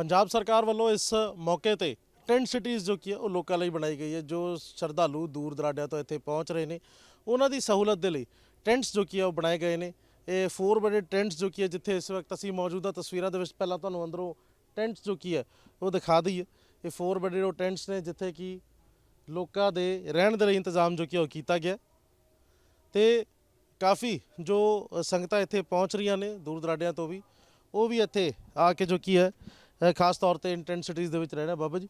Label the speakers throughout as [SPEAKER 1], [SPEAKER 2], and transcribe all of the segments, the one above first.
[SPEAKER 1] ਪੰਜਾਬ ਸਰਕਾਰ ਵੱਲੋਂ ਇਸ ਮੌਕੇ ਤੇ ਟੈਂਟ ਸਿਟੀਜ਼ ਜੋ ਕੀ ਹੈ, ਉਹ ਲੋਕਾਂ ਲਈ ਬਣਾਈ ਗਈ ਹੈ, ਜੋ ਸ਼ਰਧਾਲੂ ਦੂਰ ਦਰਾਡਿਆਂ ਤੋਂ ਇੱਥੇ ਪਹੁੰਚ ਰਹੇ ਨੇ। ਉਹਨਾਂ ਦੀ ਸਹੂਲਤ ਦੇ ਲਈ ਟੈਂਟਸ ਜੋ ਕੀ ਹੈ, ਉਹ ਬਣਾਏ ਗਏ ਨੇ। ਇਹ 4 ਬੜੇ ਟੈਂਟਸ ਜੋ ਕੀ ਹੈ, ਜਿੱਥੇ ਇਸ ਵਕਤ ਅਸੀਂ ਮੌਜੂਦਾ ਤਸਵੀਰਾਂ ਦੇ ਵਿੱਚ ਪਹਿਲਾਂ ਤੁਹਾਨੂੰ ਅੰਦਰੋਂ ਟੈਂਟਸ ਜੋ ਕੀ ਹੈ, ਉਹ ਦਿਖਾ ਦਈਏ। ਇਹ 4 ਬੜੇ ਉਹ ਟੈਂਟਸ ਨੇ, ਜਿੱਥੇ ਕਿ ਲੋਕਾਂ ਦੇ ਰਹਿਣ ਦੇ ਲਈ ਇੰਤਜ਼ਾਮ ਜੋ ਕੀ ਉਹ ਕੀਤਾ ਗਿਆ। ਤੇ ਕਾਫੀ ਜੋ ਸੰਗਤਾਂ ਇੱਥੇ ਪਹੁੰਚ ਰਹੀਆਂ ਨੇ, ਦੂਰ ਦਰਾਡਿਆਂ ਤੋਂ ਵੀ, ਉਹ ਵੀ ਇੱਥੇ ਆ ਕੇ ਜੋ ਕੀ ਹੈ ਖਾਸ ਤੌਰ ਤੇ ਇੰਟੈਂਸਿਟੀਜ਼ ਦੇ ਵਿੱਚ ਰਹਿਣਾ ਬਾਬਾ ਜੀ।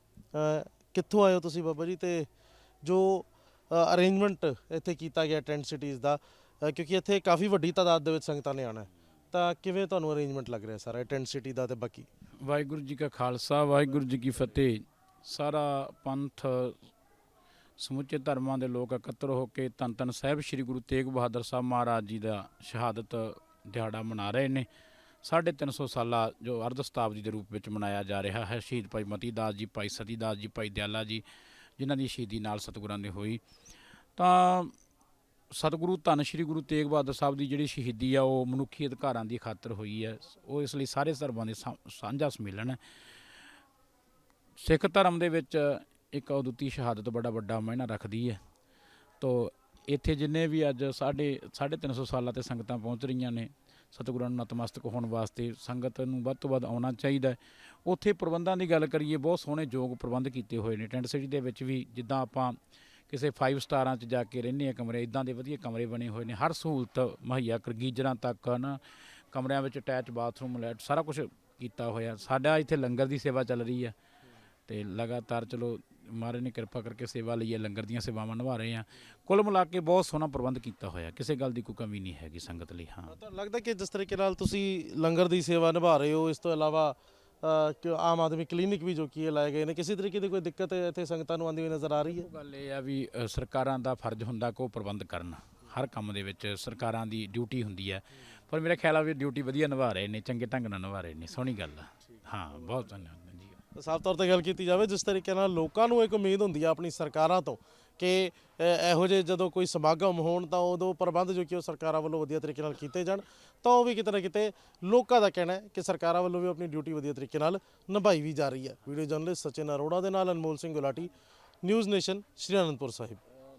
[SPEAKER 1] ਕਿੱਥੋਂ ਆਏ ਹੋ ਤੁਸੀਂ ਬਾਬਾ ਜੀ? ਤੇ ਜੋ ਅਰੇਂਜਮੈਂਟ ਇੱਥੇ ਕੀਤਾ ਗਿਆ ਟੈਂਟ ਸਿਟੀਜ਼ ਦਾ ਕਿਉਂਕਿ ਇੱਥੇ ਕਾਫੀ ਵੱਡੀ ਤਾਦਾਦ ਦੇ ਵਿੱਚ ਸੰਗਤਾਂ ਨੇ ਆਣਾ ਤਾਂ ਕਿਵੇਂ ਤੁਹਾਨੂੰ ਅਰੇਂਜਮੈਂਟ ਲੱਗ ਰਿਹਾ ਸਾਰਾ ਟੈਂਟ ਸਿਟੀ ਦਾ ਤੇ ਬਾਕੀ?
[SPEAKER 2] ਵਾਹਿਗੁਰੂ ਜੀ ਕਾ ਖਾਲਸਾ, ਵਾਹਿਗੁਰੂ ਜੀ ਕੀ ਫਤਿਹ। ਸਾਰਾ ਪੰਥ, ਸਮੁੱਚੇ ਧਰਮਾਂ ਦੇ ਲੋਕ ਇਕੱਤਰ ਹੋ ਕੇ ਧੰਨ ਧੰਨ ਸਾਹਿਬ ਸ੍ਰੀ ਗੁਰੂ ਤੇਗ ਬਹਾਦਰ ਸਾਹਿਬ ਮਹਾਰਾਜ ਜੀ ਦਾ ਸ਼ਹਾਦਤ ਦਿਹਾੜਾ ਮਨਾ ਰਹੇ ਨੇ। 350 ਸਾਲਾ ਜੋ ਅਰਧ ਸ਼ਤਾਬਦੀ ਦੇ ਰੂਪ ਵਿੱਚ ਮਨਾਇਆ ਜਾ ਰਿਹਾ ਹੈ, ਸ਼ਹੀਦ ਭਾਈ ਮਤੀ ਦਾਸ ਜੀ, ਭਾਈ ਸਤੀ ਦਾਸ ਜੀ, ਭਾਈ ਦਿਆਲਾ ਜੀ, ਜਿਨ੍ਹਾਂ ਦੀ ਸ਼ਹੀਦੀ ਨਾਲ ਸਤਿਗੁਰਾਂ ਦੀ ਹੋਈ। ਤਾਂ ਸਤਿਗੁਰੂ ਧੰਨ ਸ਼੍ਰੀ ਗੁਰੂ ਤੇਗ ਬਹਾਦਰ ਸਾਹਿਬ ਦੀ ਜਿਹੜੀ ਸ਼ਹੀਦੀ ਆ, ਉਹ ਮਨੁੱਖੀ ਅਧਿਕਾਰਾਂ ਦੀ ਖਾਤਰ ਹੋਈ ਹੈ। ਉਹ ਇਸ ਲਈ ਸਾਰੇ ਧਰਮਾਂ ਦੇ ਸਾ- ਸਾਂਝਾ ਸੰਮੇਲਨ ਹੈ। ਸਿੱਖ ਧਰਮ ਦੇ ਵਿੱਚ ਇੱਕ ਅਦੁੱਤੀ ਸ਼ਹਾਦਤ ਬੜਾ ਵੱਡਾ ਮਾਇਨਾ ਰੱਖਦੀ ਹੈ। ਤੋ ਇੱਥੇ ਜਿੰਨੇ ਵੀ ਅੱਜ ਸਾਢੇ 350 ਸਾਲਾਂ ਤੇ ਸੰਗਤਾਂ ਪਹੁੰਚ ਰਹੀਆਂ ਨੇ ਸਤਿਗੁਰਾਂ ਨੂੰ ਨਤਮਸਤਕ ਹੋਣ ਵਾਸਤੇ ਸੰਗਤ ਨੂੰ ਵੱਧ ਤੋਂ ਵੱਧ ਆਉਣਾ ਚਾਹੀਦਾ ਉੱਥੇ ਪ੍ਰਬੰਧਾਂ ਦੀ ਗੱਲ ਕਰੀਏ, ਬਹੁਤ ਸੋਹਣੇ ਯੋਗ ਪ੍ਰਬੰਧ ਕੀਤੇ ਹੋਏ ਨੇ। ਟੈਂਟ ਸਿਟੀ ਦੇ ਵਿੱਚ ਵੀ ਜਿੱਦਾਂ ਆਪਾਂ ਕਿਸੇ 5 ਸਟਾਰਾਂ 'ਚ ਜਾ ਕੇ ਰਹਿੰਦੇ ਆ ਕਮਰੇ, ਇਦਾਂ ਦੇ ਵਧੀਆ ਕਮਰੇ ਬਣੇ ਹੋਏ ਨੇ। ਹਰ ਸਹੂਲਤ ਮੁਹੱਈਆ ਕਰਗੀਜਰਾਂ ਤੱਕ ਨਾ ਕਮਰਿਆਂ ਵਿੱਚ ਅਟੈਚ ਬਾਥਰੂਮ ਲੈਟ ਸਾਰਾ ਕੁਝ ਕੀਤਾ ਹੋਇਆ। ਸਾਡਾ ਇੱਥੇ ਲੰਗਰ ਦੀ ਸੇਵਾ ਚੱਲ ਰਹੀ ਹੈ ਤੇ ਲਗਾਤਾਰ ਚਲੋ ਮਹਾਰਾਜ ਨੇ ਕਿਰਪਾ ਕਰਕੇ ਸੇਵਾ ਲਈ ਹੈ ਲੰਗਰ ਦੀਆਂ ਸੇਵਾਵਾਂ ਨਿਭਾ ਰਹੇ ਆ ਕੁੱਲ ਮਿਲਾ ਕੇ ਬਹੁਤ ਸੋਹਣਾ ਪ੍ਰਬੰਧ ਕੀਤਾ ਹੋਇਆ ਕਿਸੇ ਗੱਲ ਦੀ ਕੋਈ ਕਮੀ ਨਹੀਂ ਹੈਗੀ ਸੰਗਤ ਲਈ ਹਾਂ।
[SPEAKER 1] ਤੁਹਾਨੂੰ ਲੱਗਦਾ ਕਿ ਜਿਸ ਤਰੀਕੇ ਨਾਲ ਤੁਸੀਂ ਲੰਗਰ ਦੀ ਸੇਵਾ ਨਿਭਾ ਰਹੇ ਹੋ ਇਸ ਤੋਂ ਇਲਾਵਾ ਕਿ ਆਮ ਆਦਮੀ ਕਲੀਨਿਕ ਵੀ ਜੋ ਕੀ ਹੈ ਲਾਏ ਗਏ ਨੇ ਕਿਸੇ ਤਰੀਕੇ ਦੀ ਕੋਈ ਦਿੱਕਤ ਇੱਥੇ ਸੰਗਤਾਂ ਨੂੰ ਆਉਂਦੀ ਹੋਈ ਨਜ਼ਰ ਆ ਰਹੀ ਹੈ?
[SPEAKER 2] ਗੱਲ ਇਹ ਆ ਵੀ ਸਰਕਾਰਾਂ ਦਾ ਫਰਜ਼ ਹੁੰਦਾ ਕਿ ਪ੍ਰਬੰਧ ਕਰਨ। ਹਰ ਕੰਮ ਦੇ ਵਿੱਚ ਸਰਕਾਰਾਂ ਦੀ ਡਿਊਟੀ ਹੁੰਦੀ ਹੈ। ਪਰ ਮੇਰਾ ਖਿਆਲ ਆ ਵੀ ਡਿਊਟੀ ਵਧੀਆ ਨਿਭਾ ਰਹੇ ਨੇ ਚੰਗੇ ਢੰਗ ਨਾਲ ਨਿਭਾ ਰਹੇ ਨੇ। ਸੋਹਣੀ ਗੱਲ ਆ। ਹਾਂ ਬਹੁਤ ਧੰਨਵਾਦ।
[SPEAKER 1] ਤਾਂ ਸਾਫ਼ ਤੌਰ ਤੇ ਗੱਲ ਕੀਤੀ ਜਾਵੇ, ਜਿਸ ਤਰੀਕੇ ਨਾਲ ਲੋਕਾਂ ਨੂੰ ਇੱਕ ਉਮੀਦ ਹੁੰਦੀ ਹੈ ਆਪਣੀ ਸਰਕਾਰਾਂ ਤੋਂ ਕਿ ਇਹੋ ਜਿਹੇ ਜਦੋਂ ਕੋਈ ਸਮਾਗਮ ਹੋਣ ਤਾਂ ਉਦੋਂ ਪ੍ਰਬੰਧ ਜੋ ਕਿ ਉਹ ਸਰਕਾਰਾਂ ਵੱਲੋਂ ਵਧੀਆ ਤਰੀਕੇ ਨਾਲ ਕੀਤੇ ਜਾਣ, ਤਾਂ ਉਹ ਵੀ ਕਿਤੇ ਨਾ ਕਿਤੇ ਲੋਕਾਂ ਦਾ ਕਹਿਣਾ ਹੈ ਕਿ ਸਰਕਾਰਾਂ ਵੱਲੋਂ ਵੀ ਆਪਣੀ ਡਿਊਟੀ ਵਧੀਆ ਤਰੀਕੇ ਨਾਲ ਨਿਭਾਈ ਵੀ ਜਾ ਰਹੀ ਹੈ। ਵੀਡੀਓ ਜਰਨਲਿਸਟ ਸਚਿਨ ਅਰੋੜਾ ਦੇ ਨਾਲ ਅਨਮੋਲ ਸਿੰਘ ਗੁਲਾਟੀ, ਨਿਊਜ਼ ਨੇਸ਼ਨ, ਸ਼੍ਰੀ ਅਨੰਦਪੁਰ ਸਾਹਿਬ।